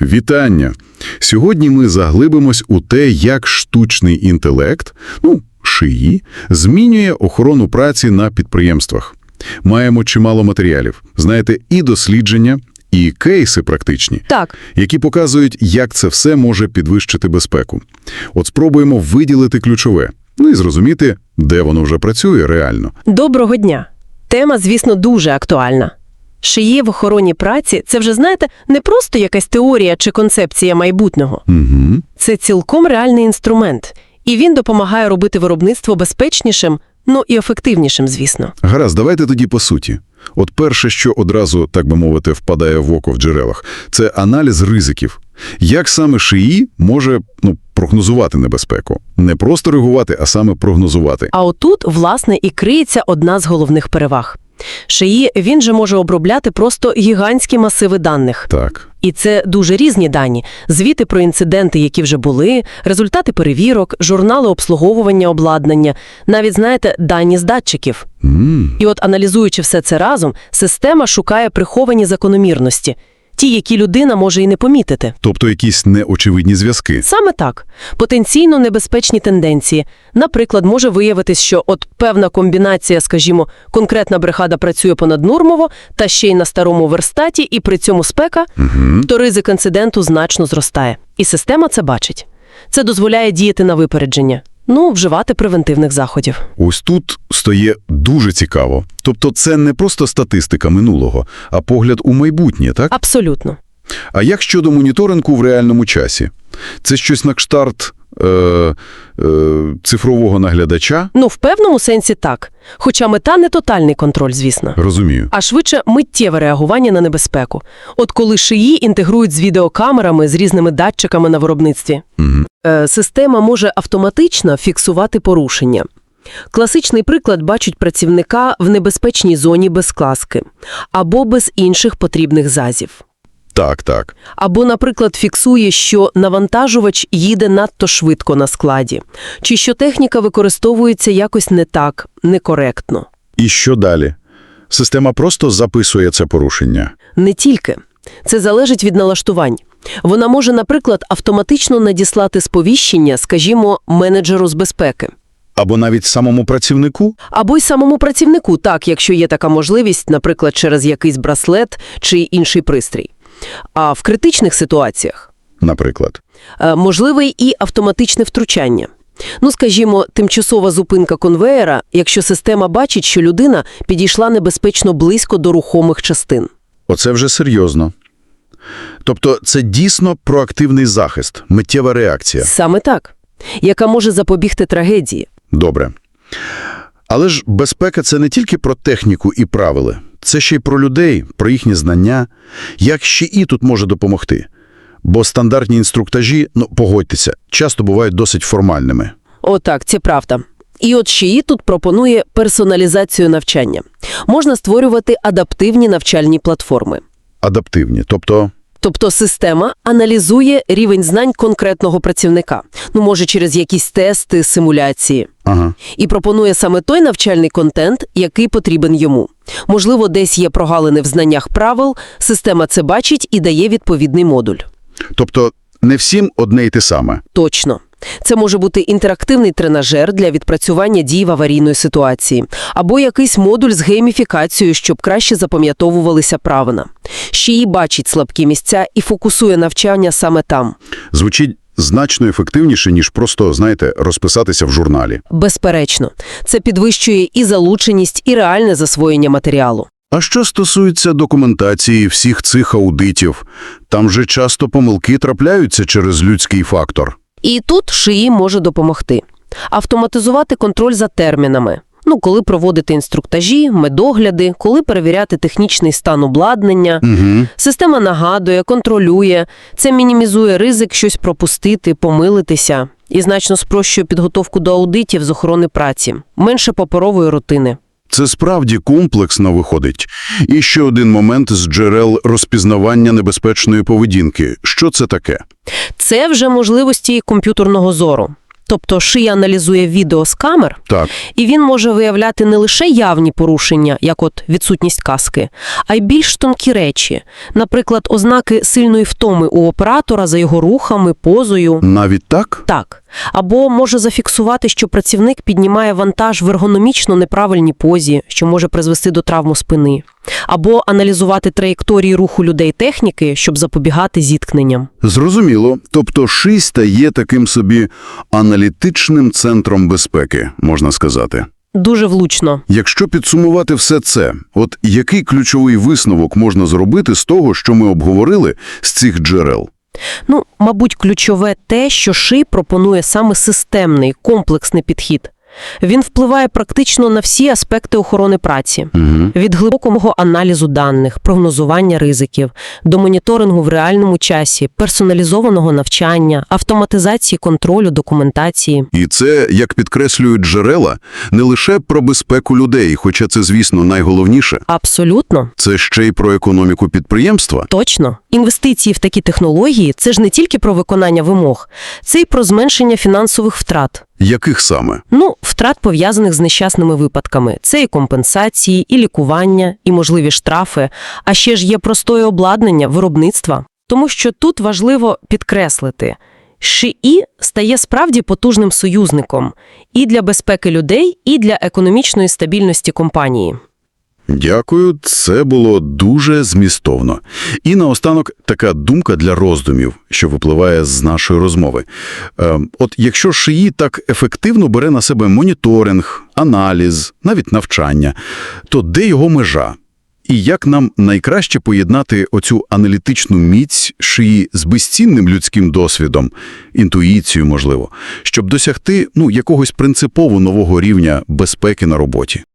Вітання! Сьогодні ми заглибимось у те, як штучний інтелект, ну, шиї, змінює охорону праці на підприємствах. Маємо чимало матеріалів, знаєте, і дослідження, і кейси практичні, Так, які показують, як це все може підвищити безпеку. От спробуємо виділити ключове, ну і зрозуміти, де воно вже працює реально. доброго дня. Тема, звісно, дуже актуальна. Шиє в охороні праці – це вже, знаєте, не просто якась теорія чи концепція майбутнього. Угу. Це цілком реальний інструмент. І він допомагає робити виробництво безпечнішим, ну і ефективнішим, звісно. Гаразд, давайте тоді по суті. От перше, що одразу, так би мовити, впадає в око в джерелах, це аналіз ризиків. Як саме ШИІ може ну, прогнозувати небезпеку? Не просто реагувати, а саме прогнозувати. А отут, власне, і криється одна з головних переваг. Шиї, він же може обробляти просто гігантські масиви даних. Так. І це дуже різні дані. Звіти про інциденти, які вже були, результати перевірок, журнали обслуговування обладнання, навіть, знаєте, дані з датчиків. Mm. І от аналізуючи все це разом, система шукає приховані закономірності, ті, які людина може і не помітити. Тобто якісь неочевидні зв'язки. Саме так. Потенційно небезпечні тенденції. Наприклад, може виявитись, що от певна комбінація, скажімо, конкретна бригада працює понаднормово, та ще й на старому верстаті, і при цьому спека, Угу. то ризик інциденту значно зростає. І система це бачить. Це дозволяє діяти на випередження. Ну, вживати превентивних заходів. Ось тут стає дуже цікаво. Тобто це не просто статистика минулого, а погляд у майбутнє, так? Абсолютно. А як щодо моніторингу в реальному часі? Це щось на кшталт е, е, цифрового наглядача? Ну, в певному сенсі так. Хоча мета не тотальний контроль, звісно. Розумію. а швидше миттєве реагування на небезпеку. От коли шиї інтегрують з відеокамерами, з різними датчиками на виробництві, Угу. е, система може автоматично фіксувати порушення. Класичний приклад бачить працівника в небезпечній зоні без класки або без інших потрібних зазів. Так, так. Або, наприклад, фіксує, що навантажувач їде надто швидко на складі, чи що техніка використовується якось не так, некоректно. І що далі? Система просто записує це порушення. Не тільки. Це залежить від налаштувань. Вона може, наприклад, автоматично надіслати сповіщення, скажімо, менеджеру з безпеки. Або навіть самому працівнику? Або й самому працівнику, так, якщо є така можливість, наприклад, через якийсь браслет чи інший пристрій. А в критичних ситуаціях Наприклад. е, можливе і автоматичне втручання. Ну, скажімо, тимчасова зупинка конвеєра, якщо система бачить, що людина підійшла небезпечно близько до рухомих частин. Оце вже серйозно. Тобто це дійсно проактивний захист, миттєва реакція. Саме так, яка може запобігти трагедії. Добре. Але ж безпека – це не тільки про техніку і правила. Це ще й про людей, про їхні знання. Як ще і тут може допомогти? Бо стандартні інструктажі, ну, погодьтеся, часто бувають досить формальними. Отак, це правда. І от ШІІ тут пропонує персоналізацію навчання. Можна створювати адаптивні навчальні платформи. Адаптивні, тобто... Тобто система аналізує рівень знань конкретного працівника, ну, може, через якісь тести, симуляції, Ага. і пропонує саме той навчальний контент, який потрібен йому. Можливо, десь є прогалини в знаннях правил, система це бачить і дає відповідний модуль. Тобто не всім одне й те саме. Точно. Це може бути інтерактивний тренажер для відпрацювання дій в аварійної ситуації, або якийсь модуль з гейміфікацією, щоб краще запам'ятовувалися правила. Ще й бачить слабкі місця і фокусує навчання саме там. Звучить значно ефективніше, ніж просто, знаєте, розписатися в журналі. Безперечно, це підвищує і залученість, і реальне засвоєння матеріалу. А що стосується документації всіх цих аудитів, там же часто помилки трапляються через людський фактор. І тут ШИІ може допомогти. Автоматизувати контроль за термінами. Ну, коли проводити інструктажі, медогляди, коли перевіряти технічний стан обладнання. Угу. Система нагадує, контролює. Це мінімізує ризик щось пропустити, помилитися. І значно спрощує підготовку до аудитів з охорони праці. Менше паперової рутини. Це справді комплексно виходить. І ще один момент з джерел розпізнавання небезпечної поведінки. Що це таке? Це вже можливості комп'ютерного зору. Тобто шия аналізує відео з камер, Так. і він може виявляти не лише явні порушення, як от відсутність каски, а й більш тонкі речі, наприклад, ознаки сильної втоми у оператора за його рухами, позою. Навіть так? Так. Або може зафіксувати, що працівник піднімає вантаж в ергономічно неправильній позі, що може призвести до травму спини. Або аналізувати траєкторії руху людей техніки, щоб запобігати зіткненням. Зрозуміло. Тобто ший стає таким собі аналітичним центром безпеки, можна сказати. Дуже влучно. Якщо підсумувати все це, от який ключовий висновок можна зробити з того, що ми обговорили з цих джерел? Ну, мабуть, ключове те, що ШИ пропонує саме системний, комплексний підхід. Він впливає практично на всі аспекти охорони праці. Угу. Від глибокого аналізу даних, прогнозування ризиків, до моніторингу в реальному часі, персоналізованого навчання, автоматизації контролю документації. І це, як підкреслюють джерела, не лише про безпеку людей, хоча це, звісно, найголовніше. Абсолютно. Це ще й про економіку підприємства. Точно. Інвестиції в такі технології – це ж не тільки про виконання вимог, це й про зменшення фінансових втрат. Яких саме? Ну, втрат пов'язаних з нещасними випадками. Це і компенсації, і лікування, і можливі штрафи, а ще ж є простоє обладнання, виробництва. Тому що тут важливо підкреслити, ШІІ стає справді потужним союзником і для безпеки людей, і для економічної стабільності компанії. Дякую, це було дуже змістовно. І наостанок така думка для роздумів, що випливає з нашої розмови. Е, от якщо шиї так ефективно бере на себе моніторинг, аналіз, навіть навчання, то де його межа? І як нам найкраще поєднати оцю аналітичну міць шиї з безцінним людським досвідом, інтуїцією, можливо, щоб досягти ну, якогось принципово нового рівня безпеки на роботі?